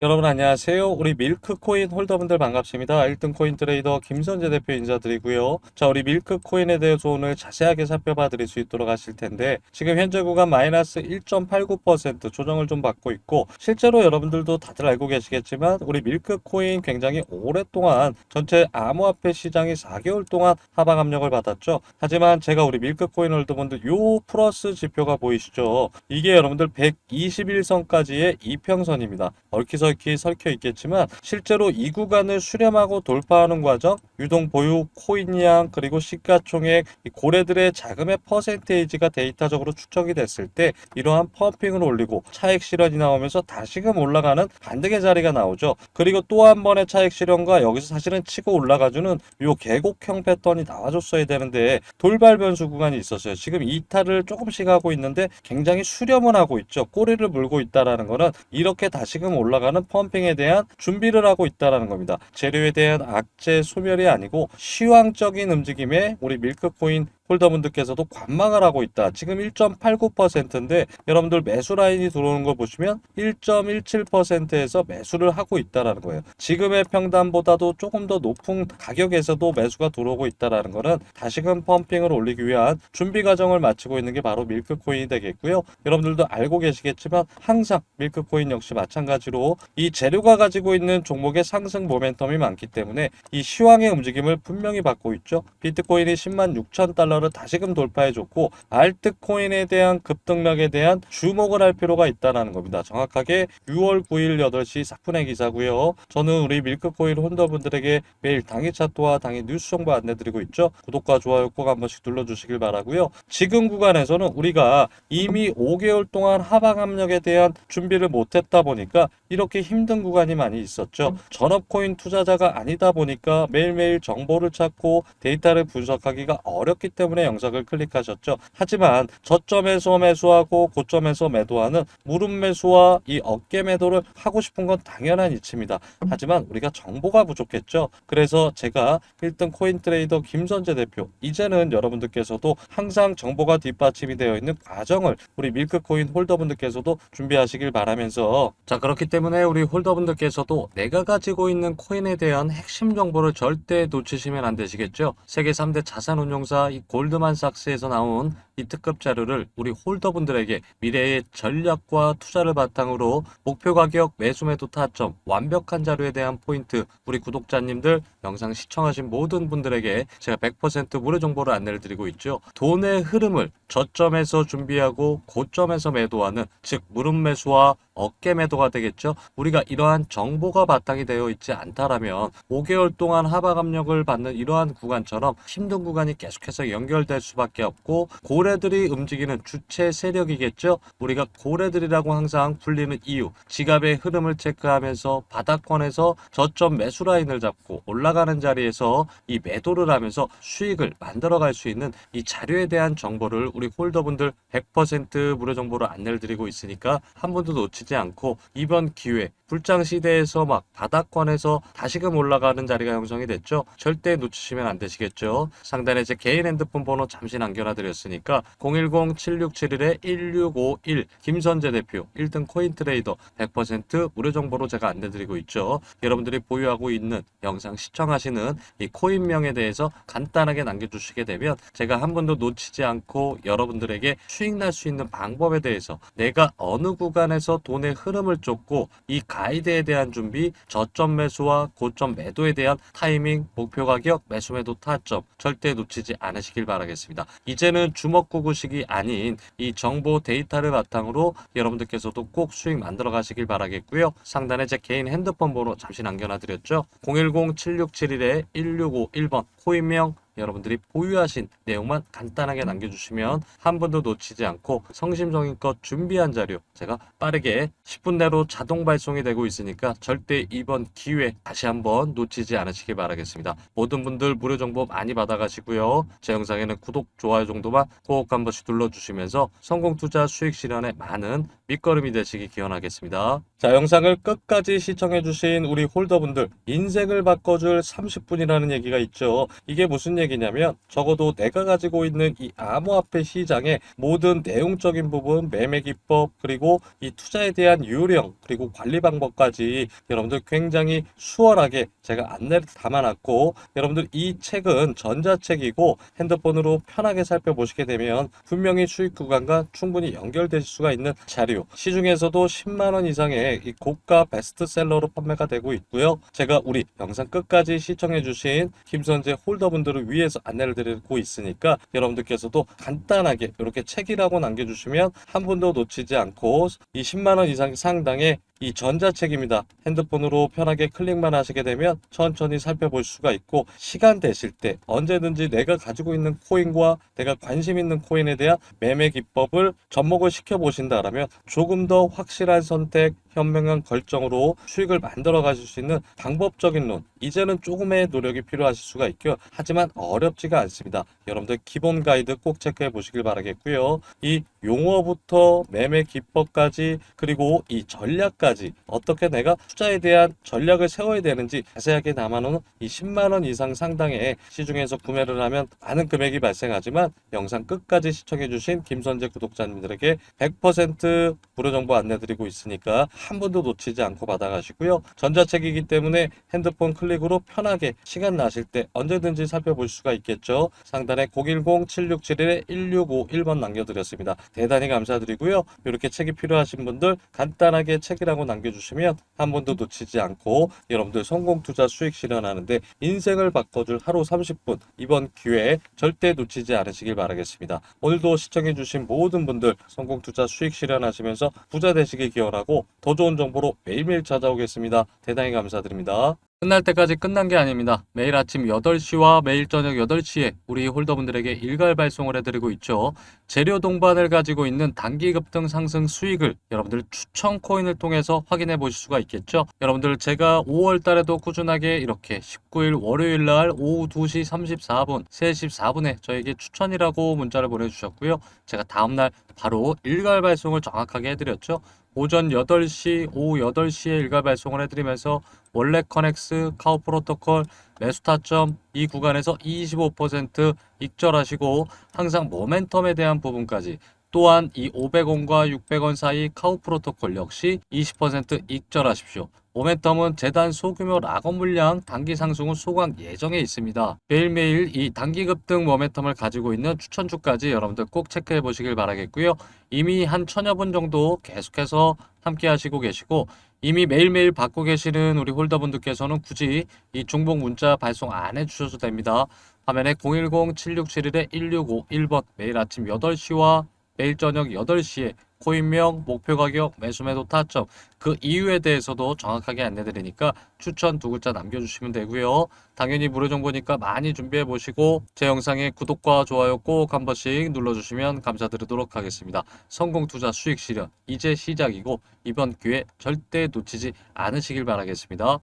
여러분 안녕하세요. 우리 밀크코인 홀더분들 반갑습니다. 1등 코인 트레이더 김선재 대표 인사드리고요. 자, 우리 밀크코인에 대해서 오늘 자세하게 살펴봐 드릴 수 있도록 하실 텐데 지금 현재 구간 마이너스 1.89% 조정을 좀 받고 있고 실제로 여러분들도 다들 알고 계시겠지만 우리 밀크코인 굉장히 오랫동안 전체 암호화폐 시장이 4개월 동안 하방 압력을 받았죠. 하지만 제가 우리 밀크코인 홀더분들 요 플러스 지표가 보이시죠? 이게 여러분들 121선까지의 이평선입니다. 얽히 설키 설켜 있겠지만 실제로 이 구간을 수렴하고 돌파하는 과정, 유동 보유 코인량 그리고 시가총액 이 고래들의 자금의 퍼센테이지가 데이터적으로 축적이 됐을 때 이러한 펌핑을 올리고 차익 실현이 나오면서 다시금 올라가는 반등의 자리가 나오죠. 그리고 또 한 번의 차익 실현과 여기서 사실은 치고 올라가주는 요 계곡형 패턴이 나와줬어야 되는데 돌발 변수 구간이 있었어요. 지금 이탈을 조금씩 하고 있는데 굉장히 수렴을 하고 있죠. 꼬리를 물고 있다라는 거는 이렇게 다시금 올라가는 펌핑에 대한 준비를 하고 있다라는 겁니다. 재료에 대한 악재 소멸이 아니고 시황적인 움직임에 우리 밀크코인 홀더분들께서도 관망을 하고 있다. 지금 1.89%인데 여러분들 매수 라인이 들어오는 걸 보시면 1.17%에서 매수를 하고 있다라는 거예요. 지금의 평단보다도 조금 더 높은 가격에서도 매수가 들어오고 있다라는 거는 다시금 펌핑을 올리기 위한 준비 과정을 마치고 있는 게 바로 밀크코인이 되겠고요. 여러분들도 알고 계시겠지만 항상 밀크코인 역시 마찬가지로 이 재료가 가지고 있는 종목의 상승 모멘텀이 많기 때문에 이 시황의 움직임을 분명히 받고 있죠. 비트코인이 10만 6천 달러 를 다시금 돌파해줬고 알트코인에 대한 급등력에 대한 주목을 할 필요가 있다는 겁니다. 정확하게 6월 9일 8시 4분의 기사고요. 저는 우리 밀크코인 홀더분들에게 매일 당일 차트와 당일 뉴스 정보 안내드리고 있죠. 구독과 좋아요 꼭 한 번씩 눌러주시길 바라고요. 지금 구간에서는 우리가 이미 5개월 동안 하방 압력에 대한 준비를 못했다 보니까 이렇게 힘든 구간이 많이 있었죠. 전업코인 투자자가 아니다 보니까 매일매일 정보를 찾고 데이터를 분석하기가 어렵기 때문에 영상을 클릭하셨죠. 하지만 저점에서 매수하고 고점에서 매도하는 무릎 매수와 이 어깨 매도를 하고 싶은 건 당연한 이치입니다. 하지만 우리가 정보가 부족했죠. 그래서 제가 1등 코인 트레이더 김선재 대표 이제는 여러분들께서도 항상 정보가 뒷받침이 되어 있는 과정을 우리 밀크코인 홀더분들께서도 준비하시길 바라면서 자 그렇기 때문에 우리 홀더분들께서도 내가 가지고 있는 코인에 대한 핵심 정보를 절대 놓치시면 안 되시겠죠. 세계 3대 자산운용사 이 골드만삭스에서 나온 이 특급 자료를 우리 홀더분들에게 미래의 전략과 투자를 바탕으로 목표 가격, 매수 매도 타점, 완벽한 자료에 대한 포인트 우리 구독자님들 영상 시청하신 모든 분들에게 제가 100% 무료 정보를 안내를 드리고 있죠. 돈의 흐름을 저점에서 준비하고 고점에서 매도하는 즉 무릎 매수와 어깨 매도가 되겠죠. 우리가 이러한 정보가 바탕이 되어 있지 않다라면 5개월 동안 하방 압력을 받는 이러한 구간처럼 힘든 구간이 계속해서 연결될 수밖에 없고 고래들이 움직이는 주체 세력이겠죠. 우리가 고래들이라고 항상 불리는 이유 지갑의 흐름을 체크하면서 바닥권에서 저점 매수 라인을 잡고 올라가는 자리에서 이 매도를 하면서 수익을 만들어갈 수 있는 이 자료에 대한 정보를 우리 홀더분들 100% 무료 정보로 안내를 드리고 있으니까 한 번도 놓치지 않고 이번 기회 불장 시대에서 막 바닥권에서 다시금 올라가는 자리가 형성이 됐죠. 절대 놓치시면 안 되시겠죠. 상단에 제 개인 핸드폰 번호 잠시 남겨놔 드렸으니까 010-7671-1651 김선재 대표 1등 코인 트레이더 100% 무료 정보로 제가 안내드리고 있죠. 여러분들이 보유하고 있는 영상 시청하시는 이 코인명에 대해서 간단하게 남겨주시게 되면 제가 한 번도 놓치지 않고 여러분들에게 수익 날 수 있는 방법에 대해서 내가 어느 구간에서 돈의 흐름을 쫓고 이 가 이드에 대한 준비, 저점 매수와 고점 매도에 대한 타이밍, 목표 가격, 매수 매도 타점 절대 놓치지 않으시길 바라겠습니다. 이제는 주먹 구구식이 아닌 이 정보 데이터를 바탕으로 여러분들께서도 꼭 수익 만들어 가시길 바라겠고요. 상단에 제 개인 핸드폰 번호 잠시 남겨놔 드렸죠. 010-7671-1651번 코인명 여러분들이 보유하신 내용만 간단하게 남겨주시면 한 번도 놓치지 않고 성심성의껏 준비한 자료 제가 빠르게 10분 내로 자동 발송이 되고 있으니까 절대 이번 기회 다시 한번 놓치지 않으시길 바라겠습니다. 모든 분들 무료 정보 많이 받아가시고요. 제 영상에는 구독, 좋아요 정도만 꼭 한 번씩 눌러주시면서 성공 투자 수익 실현에 많은 밑거름이 되시기 기원하겠습니다. 자, 영상을 끝까지 시청해주신 우리 홀더분들, 인생을 바꿔줄 30분이라는 얘기가 있죠. 이게 무슨 얘기냐면, 적어도 내가 가지고 있는 이 암호화폐 시장의 모든 내용적인 부분, 매매 기법, 그리고 이 투자에 대한 유령, 그리고 관리 방법까지 여러분들 굉장히 수월하게 제가 안내를 담아놨고, 여러분들 이 책은 전자책이고 핸드폰으로 편하게 살펴보시게 되면 분명히 수익 구간과 충분히 연결될 수가 있는 자료. 시중에서도 10만 원 이상의 이 고가 베스트셀러로 판매가 되고 있고요. 제가 우리 영상 끝까지 시청해 주신 김선재 홀더분들을 위해서 안내를 드리고 있으니까 여러분들께서도 간단하게 이렇게 책이라고 남겨 주시면 한 분도 놓치지 않고 이 10만 원 이상 상당의 이 전자책입니다. 핸드폰으로 편하게 클릭만 하시게 되면 천천히 살펴볼 수가 있고 시간 되실 때 언제든지 내가 가지고 있는 코인과 내가 관심 있는 코인에 대한 매매 기법을 접목을 시켜 보신다라면 조금 더 확실한 선택, 현명한 결정으로 수익을 만들어 가실 수 있는 방법적인 론. 이제는 조금의 노력이 필요하실 수가 있고요. 하지만 어렵지가 않습니다. 여러분들 기본 가이드 꼭 체크해 보시길 바라겠고요. 이 용어부터 매매 기법까지 그리고 이 전략까지 어떻게 내가 투자에 대한 전략을 세워야 되는지 자세하게 담아놓은 이 10만 원 이상 상당의 시중에서 구매를 하면 많은 금액이 발생하지만 영상 끝까지 시청해 주신 김선재 구독자님들에게 100% 무료 정보 안내드리고 있으니까 한 번도 놓치지 않고 받아가시고요. 전자책이기 때문에 핸드폰 클릭으로 편하게 시간 나실 때 언제든지 살펴볼 수가 있겠죠. 상단에 010-7671-1651번 남겨드렸습니다. 대단히 감사드리고요. 이렇게 책이 필요하신 분들 간단하게 책이라고 남겨주시면 한 번도 놓치지 않고 여러분들 성공 투자 수익 실현하는데 인생을 바꿔줄 하루 30분 이번 기회에 절대 놓치지 않으시길 바라겠습니다. 오늘도 시청해주신 모든 분들 성공 투자 수익 실현하시 면서 부자 되시길 기원하고 더 좋은 정보로 매일매일 찾아오겠습니다. 대단히 감사드립니다. 끝날 때까지 끝난 게 아닙니다. 매일 아침 8시와 매일 저녁 8시에 우리 홀더분들에게 일괄 발송을 해드리고 있죠. 재료 동반을 가지고 있는 단기 급등 상승 수익을 여러분들 추천 코인을 통해서 확인해 보실 수가 있겠죠. 여러분들 제가 5월 달에도 꾸준하게 이렇게 19일 월요일 날 오후 2시 34분, 3시 4분에 저에게 추천이라고 문자를 보내주셨고요. 제가 다음날 바로 일괄 발송을 정확하게 해드렸죠. 오전 8시, 오후 8시에 일괄 발송을 해드리면서 원래 커넥스, 카우 프로토콜, 매수 타점 이 구간에서 25% 익절하시고 항상 모멘텀에 대한 부분까지 또한 이 500원과 600원 사이 카우 프로토콜 역시 20% 익절하십시오. 모멘텀은 재단 소규모 락업 물량 단기 상승 후 소강 예정에 있습니다. 매일매일 이 단기 급등 모멘텀을 가지고 있는 추천주까지 여러분들 꼭 체크해 보시길 바라겠고요. 이미 한 천여 분 정도 계속해서 함께 하시고 계시고 이미 매일매일 받고 계시는 우리 홀더분들께서는 굳이 이 중복 문자 발송 안 해주셔도 됩니다. 화면에 010-7671-1651번 매일 아침 8시와 매일 저녁 8시에 코인명, 목표 가격, 매수 매도 타점 그 이유에 대해서도 정확하게 안내드리니까 추천 두 글자 남겨주시면 되고요. 당연히 무료 정보니까 많이 준비해 보시고 제 영상에 구독과 좋아요 꼭 한 번씩 눌러주시면 감사드리도록 하겠습니다. 성공 투자 수익 실현 이제 시작이고 이번 기회 절대 놓치지 않으시길 바라겠습니다.